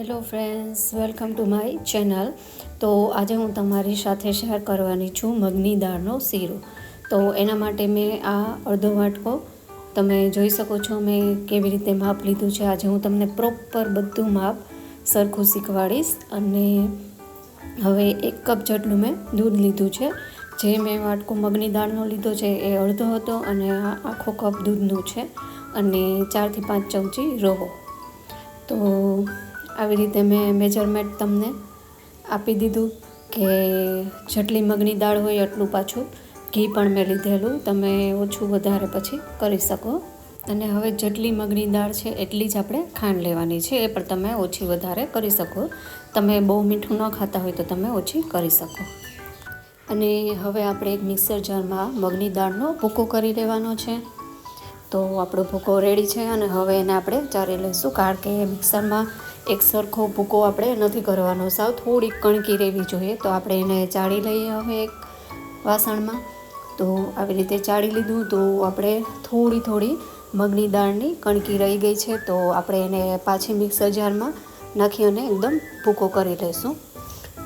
Hello friends welcome to my channel તો આજે હું તમારી સાથે શેર કરવાની છું મગની દાળનો શીરો. તો એના માટે મેં આ અડધો વાટકો, તમે જોઈ શકો છો મેં કેવી રીતે માપ લીધું છે. આજે હું તમને પ્રોપર બધું માપ સરખું શીખવાડીશ અને હવે એક કપ જેટલું મેં દૂધ લીધું છે. જે મેં વાટકો મગની દાળનો લીધો છે એ અડધો હતો અને આ આખો કપ દૂધનું છે અને ચારથી પાંચ ચમચી રવો. તો આવી રીતે મેં મેજરમેન્ટ તમને આપી દીધું કે જેટલી મગની દાળ હોય એટલું પાછું ઘી પણ મેં લીધેલું. તમે ઓછું વધારે પછી કરી શકો. અને હવે જેટલી મગની દાળ છે એટલી જ આપણે ખાંડ લેવાની છે. એ પણ તમે ઓછી વધારે કરી શકો. તમે બહુ મીઠું ન ખાતા હોય તો તમે ઓછી કરી શકો. અને હવે આપણે એક મિક્સર જારમાં મગની દાળનો ભૂકો કરી લેવાનો છે. તો આપણો ભૂકો રેડી છે અને હવે એને આપણે ચારી લઈશું. કારણ કે મિક્સરમાં એક સરખો ભૂકો આપણે નથી કરવાનો. સાવ થોડીક કણકી રહેવી જોઈએ. તો આપણે એને ચાળી લઈએ હવે એક વાસણમાં. તો આવી રીતે ચાળી લીધું તો આપણે થોડી થોડી મગની દાળની કણકી રહી ગઈ છે. તો આપણે એને પાછી મિક્સર જારમાં નાખી અને એકદમ ભૂકો કરી લઈશું.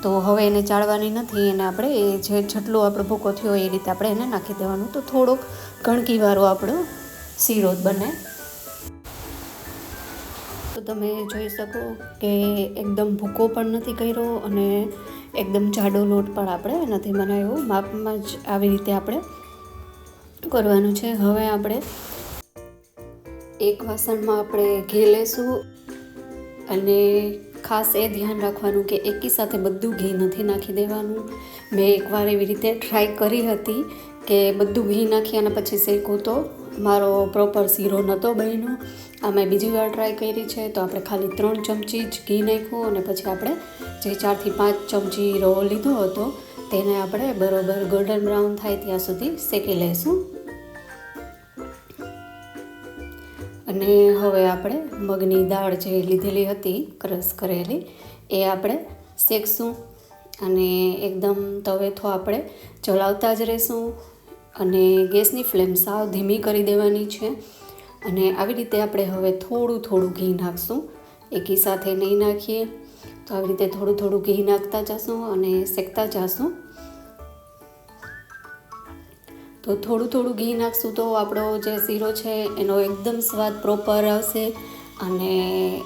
તો હવે એને ચાળવાની નથી. એને આપણે એ જે જેટલો આપણો ભૂકો થયો એ રીતે આપણે એને નાખી દેવાનું. તો થોડોક કણકીવાળો આપણો શીરો બને. તો તમે જોઈ શકો કે એકદમ ભૂકો પણ નથી કર્યો અને એકદમ જાડો લોટ પણ આપણે નથી બનાવ્યો. માપમાં જ આવી રીતે આપણે કરવાનું છે. હવે આપણે એક વાસણમાં આપણે ઘી લેશું અને ખાસ એ ધ્યાન રાખવાનું કે એકી સાથે બધું ઘી નથી નાખી દેવાનું. મેં એકવાર એવી રીતે ટ્રાય કરી હતી કે બધું ઘી નાખી અને પછી શેકું તો મારો પ્રોપર શીરો નહોતો બન્યો. આ મેં બીજી વાર ટ્રાય કરી છે, તો આપણે ખાલી ત્રણ ચમચી જ ઘી નાખ્યું અને પછી આપણે જે ચારથી પાંચ ચમચી રવો લીધો હતો, તેને આપણે બરોબર ગોલ્ડન બ્રાઉન થાય ત્યાં સુધી શેકી લઈશું. અને હવે આપણે મગની દાળ જે લીધેલી હતી, ક્રશ કરેલી, એ આપણે શેકશું. અને એકદમ તવેથો આપણે ચલાવતા જ રહીશું. અને ગેસની ફ્લેમ સાવ ધીમી કરી દેવાની છે. અને આવી રીતે આપણે હવે થોડું થોડું ઘી નાખશું. એકી સાથે નહીં નાખીએ. તો આવી રીતે થોડું થોડું ઘી નાખતા જશું અને શેકતા જશું. તો થોડું થોડું ઘી નાખશું તો આપણો જે શીરો છે એનો એકદમ સ્વાદ પ્રોપર આવશે. અને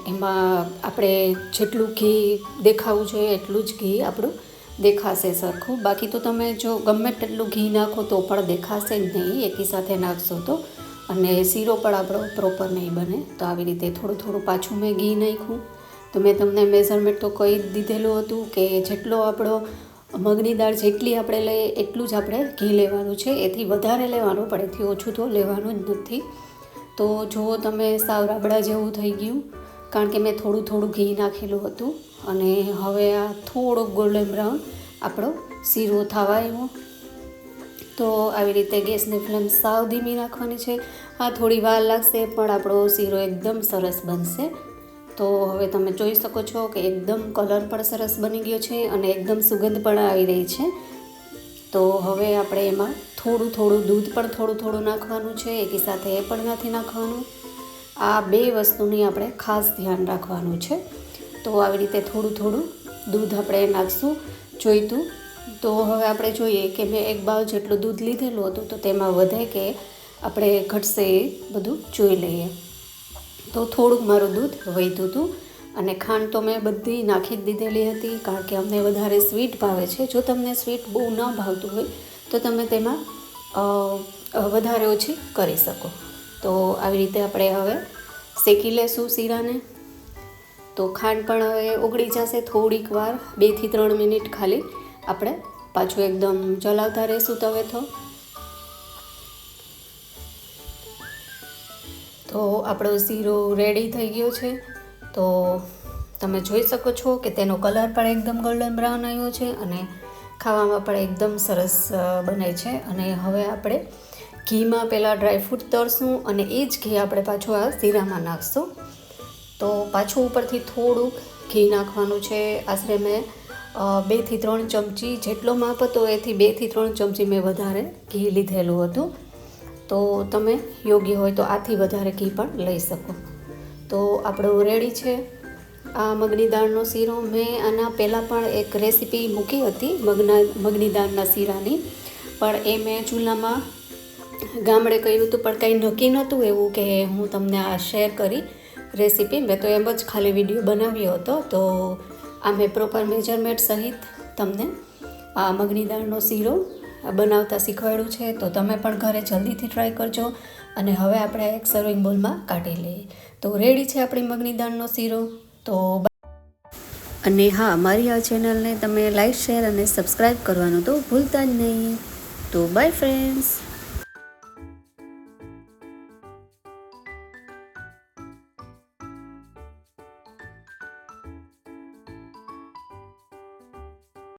એમાં આપણે જેટલું ઘી દેખાવું જોઈએ એટલું જ ઘી આપણું દેખાશે સરખું. બાકી તો તમે જો ગમે તેટલું ઘી નાખો તો પણ દેખાશે જ નહીં. એકી સાથે નાખશો તો અને શીરો પણ આપણો પ્રોપર નહીં બને. તો આવી રીતે થોડું થોડું પાછું મેં ઘી નાખ્યું. તો મેં તમને મેઝરમેન્ટ તો કહી દીધેલું હતું કે જેટલો આપણો મગની દાળ જેટલી આપણે લઈએ એટલું જ આપણે ઘી લેવાનું છે. એથી વધારે લેવાનું પણ એથી ઓછું તો લેવાનું જ નથી. તો જુઓ તમે સાવ રાબડા જેવું થઈ ગયું, કારણ કે મેં થોડું થોડું ઘી નાખેલું હતું. અને હવે આ થોડોક ગોલ્ડન બ્રાઉન આપણો શીરો થવા આવ્યો. તો આવી રીતે ગેસની ફ્લેમ સાવ ધીમી રાખવાની છે. આ થોડી વાર લાગશે પણ આપણો શીરો એકદમ સરસ બનશે. તો હવે તમે જોઈ શકો છો કે એકદમ કલર પણ સરસ બની ગયો છે અને એકદમ સુગંધ પણ આવી રહી છે. તો હવે આપણે એમાં થોડું થોડું દૂધ પણ થોડું થોડું નાખવાનું છે, એકી સાથે એ પણ નથી નાખવાનું. આ બે વસ્તુની આપણે ખાસ ધ્યાન રાખવાનું છે. તો આવી રીતે થોડું થોડું દૂધ આપણે નાખશું, જોઈતું. તો હવે આપણે જોઈએ કે મેં એક બાવ જેટલું દૂધ લીધેલું હતું તો તેમાં વધે કે આપણે ઘટશે એ બધું જોઈ લઈએ. તો થોડુંક મારું દૂધ વધ્યું હતું અને ખાંડ તો મેં બધી નાખી જ દીધેલી હતી કારણ કે અમને વધારે સ્વીટ ભાવે છે. જો તમને સ્વીટ બહુ ન ભાવતું હોય તો તમે તેમાં વધારે ઓછી કરી શકો. તો આવી રીતે આપણે હવે શેકી લેશું શીરાને. તો ખાંડ પણ હવે ઓગળી જશે થોડીક વાર બેથી ત્રણ મિનિટ ખાલી. આપણે પાછું એકદમ ચલાવતા રહીશું તવે તો. તો આપણો શીરો રેડી થઈ ગયો છે. તો તમે જોઈ શકો છો કે તેનો કલર પણ એકદમ ગોલ્ડન બ્રાઉન આવ્યો છે અને ખાવામાં પણ એકદમ સરસ બને છે. અને હવે આપણે ઘીમાં પહેલાં ડ્રાયફ્રૂટ તળશું અને એ જ ઘી આપણે પાછું આ શીરામાં નાખશું. તો પાછું ઉપરથી થોડુંક ઘી નાખવાનું છે. આશરે મેં બેથી ત્રણ ચમચી જેટલો માપ હતો એથી બેથી ત્રણ ચમચી મેં વધારે ઘી લીધેલું હતું. તો તમે યોગ્ય હોય તો આથી વધારે ઘી પણ લઈ શકો. તો આપણું રેડી છે. આ મગની દાળનો શીરો મેં આના પહેલાં પણ એક રેસીપી મૂકી હતી, મગના, મગની દાળના શીરાની. પણ એ મેં ચૂલામાં ગામડે કર્યું હતું, પણ કંઈ નક્કી નહોતું એવું કે હું તમને આ શેર કરી રેસીપી. મેં તો એમ જ ખાલી વીડિયો બનાવ્યો હતો, તો આ મેં પ્રોપર મેજરમેન્ટ સહિત તમને, આ મગની દાળનો શીરો બનાવતા શીખવાડ્યું છે. તો તમે પણ ઘરે જલ્દીથી ટ્રાય કરજો. અને હવે આપણે એક સર્વિંગ બોલમાં કાઢી લઈએ. તો રેડી છે આપણી મગની દાળનો શીરો? તો અને હા, મારી આ ચેનલને તમે લાઈક શેર અને સબસ્ક્રાઈબ કરવાનું તો ભૂલતા જ નહીં. તો બાય ફ્રેન્ડ્સ